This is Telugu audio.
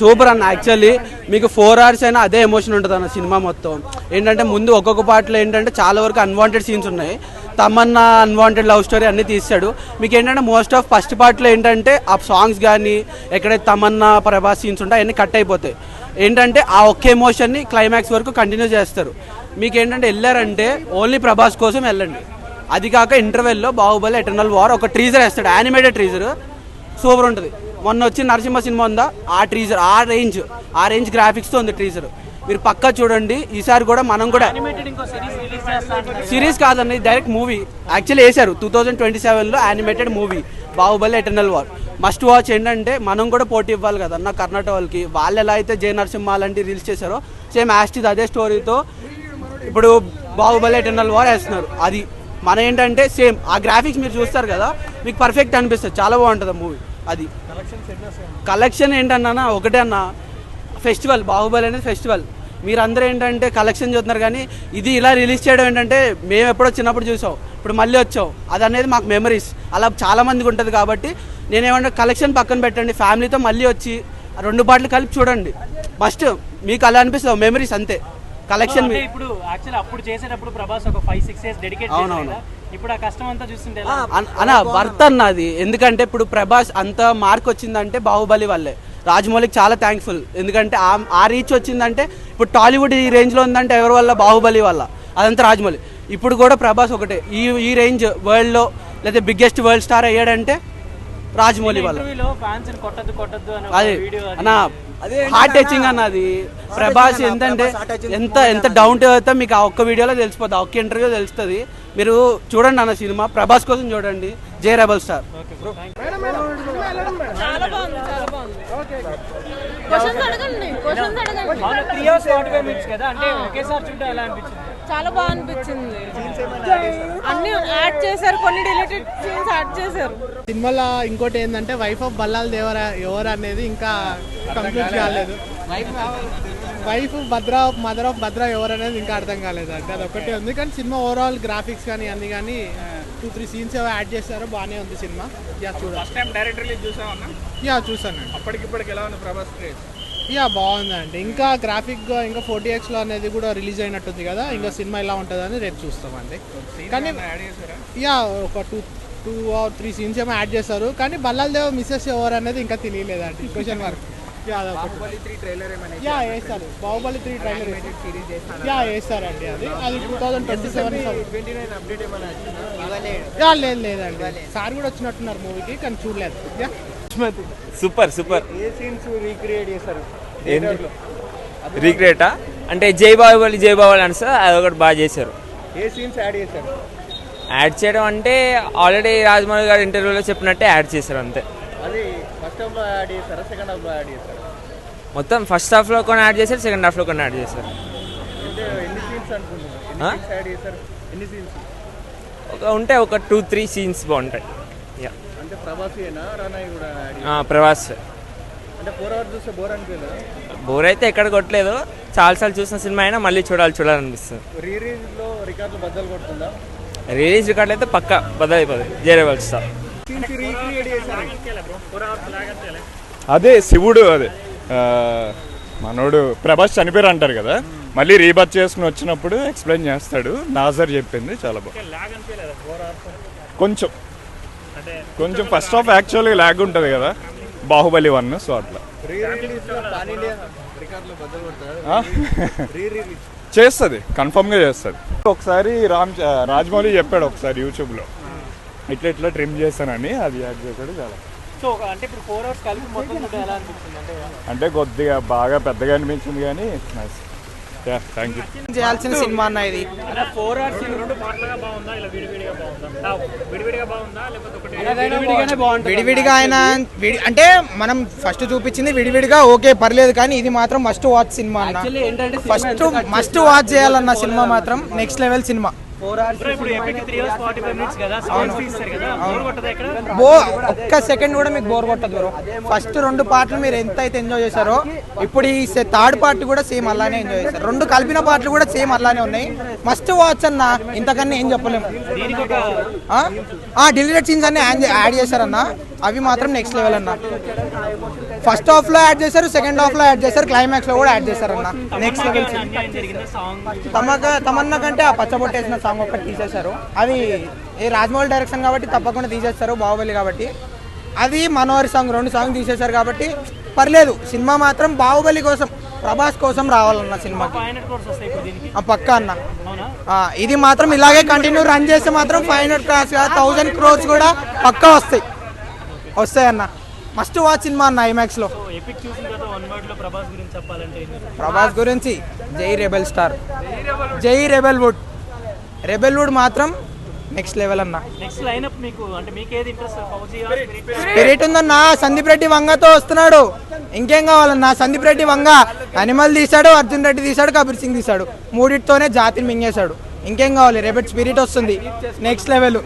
సూపర్ అన్న యాక్చువల్లీ మీకు ఫోర్ అవర్స్ అయినా అదే ఎమోషన్ ఉంటుంది అన్న సినిమా మొత్తం. ఏంటంటే ముందు ఒక్కొక్క పాటలో ఏంటంటే చాలా వరకు అన్వాంటెడ్ సీన్స్ ఉన్నాయి. తమన్నా అన్వాంటెడ్ లవ్ స్టోరీ అన్నీ తీశాడు మీకు ఏంటంటే మోస్ట్ ఆఫ్ ఫస్ట్ పార్ట్లో ఏంటంటే ఆ సాంగ్స్ కానీ ఎక్కడైతే తమన్నా ప్రభాస్ సీన్స్ ఉంటాయి అవన్నీ కట్ అయిపోతాయి. ఏంటంటే ఆ ఒక్క ఎమోషన్ని క్లైమాక్స్ వరకు కంటిన్యూ చేస్తారు. మీకు ఏంటంటే వెళ్ళారంటే ఓన్లీ ప్రభాస్ కోసం వెళ్ళండి. అది కాక ఇంటర్వెల్లో బాహుబలి ఎటర్నల్ వార్ ఒక ట్రీజర్ వేస్తాడు యానిమేటెడ్ ట్రీజర్ సూపర్ ఉంటుంది. మొన్న వచ్చి నరసింహ సినిమా ఉందా? ఆ ట్రీజర్ ఆ రేంజ్ ఆ రేంజ్ గ్రాఫిక్స్తో ఉంది ట్రీజర్ మీరు పక్కా చూడండి. ఈసారి కూడా మనం కూడా సిరీస్ కాదండి డైరెక్ట్ మూవీ యాక్చువల్లీ వేశారు. టూ థౌజండ్ ట్వంటీ సెవెన్లో animated movie Baahubali eternal war must watch ఏంటంటే మనం కూడా పోటీ ఇవ్వాలి కదా అన్న కర్ణాటక వాళ్ళకి. వాళ్ళు ఎలా అయితే జయ నరసింహ లాంటి రీల్స్ చేశారో సేమ్ యాస్టిజ్ అదే స్టోరీతో ఇప్పుడు బాహుబలి ఎటర్నల్ వార్ వేస్తున్నారు. అది మన ఏంటంటే సేమ్ ఆ గ్రాఫిక్స్ మీరు చూస్తారు కదా మీకు పర్ఫెక్ట్ అనిపిస్తుంది. చాలా బాగుంటుంది మూవీ అది. కలెక్షన్ ఏంటన్నా ఒకటే అన్న. ఫెస్టివల్ బాహుబలి అనేది ఫెస్టివల్ మీరందరూ ఏంటంటే కలెక్షన్ చూస్తున్నారు కానీ ఇది ఇలా రిలీజ్ చేయడం ఏంటంటే మేము ఎప్పుడో చిన్నప్పుడు చూసాం. ఇప్పుడు మళ్ళీ వచ్చాం. అది అనేది మాకు మెమరీస్ అలా చాలా మందికి ఉంటుంది కాబట్టి నేనేమంటే కలెక్షన్ పక్కన పెట్టండి ఫ్యామిలీతో మళ్ళీ వచ్చి రెండు పాటలు కలిపి చూడండి. ఫస్ట్ మీకు అలా అనిపిస్తుంది మెమరీస్ అంతే. కలెక్షన్ ఇప్పుడు యాక్చువల్ అప్పుడు చేసేటప్పుడు ప్రభాస్ ఒక ఫైవ్ సిక్స్ ఇయర్స్ డెడికేట్ అవునవును. ఇప్పుడు ఆ కష్టం అంతా చూస్తుంటే అన్న వర్త్ అన్న అది ఎందుకంటే ఇప్పుడు ప్రభాస్ అంత మార్క్ వచ్చిందంటే బాహుబలి వల్లే. రాజమౌళికి చాలా థ్యాంక్ఫుల్ ఎందుకంటే ఆ రీచ్ వచ్చిందంటే ఇప్పుడు టాలీవుడ్ ఈ రేంజ్లో ఉందంటే ఎవరి వల్ల? బాహుబలి వల్ల. అదంతా రాజమౌళి. ఇప్పుడు కూడా ప్రభాస్ ఒకటే. ఈ ఈ రేంజ్ వరల్డ్లో లేదా బిగ్గెస్ట్ వరల్డ్ స్టార్ అయ్యాడంటే రాజమౌళి వల్ల. అది. అన్న హార్ట్ టచింగ్ అన్న? అది ప్రభాస్ ఎంతంటే ఎంత ఎంత డౌన్ టు మీకు ఆ ఒక్క వీడియోలో తెలిసిపోతుంది ఆ ఒక్క ఇంటర్వ్యూ తెలుస్తుంది. మీరు చూడండి అన్న సినిమా ప్రభాస్ కోసం చూడండి. Jai rebel star. చాలా బాగా అనిపించింది. అన్ని యాడ్ చేశారు కొన్ని డిలీటెడ్ సీన్స్ యాడ్ చేశారు. సినిమాలో ఇంకోటి ఏంటంటే వైఫ్ ఆఫ్ బల్లాల్ దేవర ఎవరు అనేది ఇంకా కంప్లీట్ కాలేదు. Wife Bhadra mother of Bhadra ఎవరు అనేది ఇంకా అర్థం కాలేదు అంటే అది ఒకటే ఉంది. కానీ సినిమా ఓవరాల్ గ్రాఫిక్స్ కానీ అన్ని కానీ టూ త్రీ సీన్స్ ఏవో యాడ్ చేశారో బాగానే ఉంది సినిమా. యా చూడాలి ఫస్ట్ టైం డైరెక్ట్ రిలీజ్ చూసామన్నా యా చూసానండి అప్పటికిప్పటికి ఎలా ఉంది ప్రభాస్ క్రేజ్? యా బాగుందండి ఇంకా గ్రాఫిక్గా ఇంకా ఫోర్టీ ఎక్స్లో అనేది కూడా రిలీజ్ అయినట్టుంది కదా. ఇంకా సినిమా ఎలా ఉంటుందని రేపు చూస్తామండి. కానీ యా ఒక two two or three scenes ఏమో యాడ్ చేశారు. కానీ బల్లాల్ దేవ్ మిస్సెస్ ఎవరు అనేది ఇంకా తెలియలేదండి. Question mark Baahubali three trailer yeah వేస్తారు. బాహుబలి త్రీ ట్రైలర్ యా వేస్తారండి అది. అది two thousand twenty seven yeah లేదు లేదండి. సార్ కూడా వచ్చినట్టున్నారు మూవీకి కానీ చూడలేదు. యా. Super super. ఏ సీన్స్ రీక్రియేట్ చేశారు? ఏంటి రీక్రియేటా అంటే జై బాహుబలి జై బాహుబలి అని సార్ అదొకటి బాగా చేశారు. ఏ సీన్స్ యాడ్ చేశారు? యాడ్ చేయడం అంటే ఆల్రెడీ రాజమౌళి గారు ఇంటర్వ్యూలో చెప్పినట్టే యాడ్ చేశారు అంతే. అది ఫస్ట్ హాఫ్లో యాడ్ సెకండ్ హాఫ్లో యాడ్ మొత్తం ఫస్ట్ హాఫ్లో కొన్ని యాడ్ చేశారు సెకండ్ హాఫ్లో కొన్ని యాడ్ చేశారు. ఎన్ని సీన్స్ అనుకుంటున్నారు యాడ్ చేశారు? ఎన్ని సీన్స్ ఒక ఉంటే ఒక టూ త్రీ సీన్స్ బాగుంటాయి. యా అంటే రానాయి కూడా ప్రవాస్ అంటే ఫోర్ అవర్స్ చూస్తే బోర్ అనిపించలేదా బోర్ అయితే ఎక్కడ కొట్టలేదు. చాలాసార్లు చూసిన సినిమా అయినా మళ్ళీ చూడాలి చూడాలనిపిస్తుంది. రీ రిలీజ్లో రికార్డులు బద్దలు కొడుతుందా? రిలీజ్ రికార్డులు అయితే పక్క బదలైపోతుంది జేరే వల్ అదే శివుడు అదే. మనోడు ప్రభాస్ చనిపోయారు అంటారు కదా. మళ్ళీ రీబర్త్ చేసుకుని వచ్చినప్పుడు ఎక్స్ప్లెయిన్ చేస్తాడు. నాజర్ చెప్పింది చాలా బాగుంది కొంచెం. కొంచెం ఫస్ట్ ఆఫ్ యాక్చువల్గా ల్యాగ్ ఉంటుంది కదా. బాహుబలి వన్ సో అట్లా. చేస్తుంది కన్ఫర్మ్గా చేస్తుంది. ఒకసారి రామ్ రాజమౌళి చెప్పాడు ఒకసారి యూట్యూబ్లో ఇట్లా ఇట్లా ట్రిమ్ చేశానని అది యాడ్ చేశాడు చాలా. సో అంటే ఇప్పుడు ఫోర్ అవర్స్ కలిపి మొత్తం ఎలా అనిపించింది అంటే అంటే కొద్దిగా బాగా పెద్దగా అనిపించింది కానీ నైస్ యా థ్యాంక్ యూ చేయాల్సిన సినిమా అన్న ఇది. ఫోర్ అవర్స్ రెండు పాటలుగా బాగుందా? ఇలా విడివిడిగా బాగుందా? విడివిడిగా బాగుందా? లేకపోతే ఒకటి విడివిడిగానే బాగుంటుంది. విడివిడిగా ఆయన అంటే మనం ఫస్ట్ చూపించింది విడివిడిగా ఓకే పర్లేదు కానీ ఇది మాత్రం మస్ట్ వాచ్ సినిమా అన్న. యాక్చువల్లీ ఏంటంటే cinema ఫస్ట్ మస్ట్ వాచ్ చేయాలన్న సినిమా మాత్రం నెక్స్ట్ లెవెల్ సినిమా. ఒక్క సెకండ్ కూడా మీకు బోర్ కొట్టదు బ్రో ఫస్ట్ రెండు పాటలు మీరు ఎంత అయితే ఎంజాయ్ చేశారో ఇప్పుడు ఈ థర్డ్ పార్ట్ కూడా సేమ్ అలానే ఎంజాయ్ చేశారు. రెండు కలిపిన పాటలు కూడా సేమ్ అలానే ఉన్నాయి. మస్ట్ వాచ్ అన్న ఇంతకన్నా ఏం చెప్పలేము. డిలీటెడ్ సీన్స్ అన్ని యాడ్ చేశారన్న. అవి మాత్రం నెక్స్ట్ లెవెల్ అన్న. ఫస్ట్ హాఫ్లో యాడ్ చేశారు సెకండ్ హాఫ్లో యాడ్ చేశారు క్లైమాక్స్లో కూడా యాడ్ చేశారు అన్న నెక్స్ట్ లెవెల్ తమక తమన్నా కంటే ఆ పచ్చబొట్టేసిన సాంగ్ ఒకటి తీసేశారు. అది ఏ రాజమౌళి డైరెక్షన్ కాబట్టి తప్పకుండా తీసేస్తారు బాహుబలి కాబట్టి. అది మనోహరి సాంగ్ రెండు సాంగ్ తీసేశారు కాబట్టి పర్లేదు సినిమా మాత్రం బాహుబలి కోసం ప్రభాస్ కోసం రావాలన్న సినిమాకి పక్క అన్న. ఇది మాత్రం ఇలాగే కంటిన్యూ రన్ చేస్తే మాత్రం five hundred cross thousand crores కూడా పక్కా వస్తాయి. వస్తాయి అన్న మస్ట్ వాచ్ సినిమా అన్న ఐమాక్స్లో. సో ఎపిక్ చూసిన తర్వాత వన్ వర్డ్లో ప్రభాస్ గురించి చెప్పాలంటే ఏంటి? ప్రభాస్ గురించి Jai rebel star. Jai rebel wood. Rebel wood మాత్రం నెక్స్ట్ లెవెల్ అన్న. నెక్స్ట్ లైనప్ మీకు అంటే మీకు ఏది ఇంట్రెస్ట్ ఫౌజీ స్పిరిట్ ఉందన్న. సందీప్ రెడ్డి వంగతో వస్తున్నాడు. ఇంకేం కావాలన్నా? సందీప్ రెడ్డి వంగ. అనిమల్ తీశాడు అర్జున్ రెడ్డి తీశాడు కబీర్ సింగ్ తీశాడు. మూడిటితోనే జాతిని మింగేశాడు. ఇంకేం కావాలి? రేపటి స్పిరిట్ వస్తుంది. Next level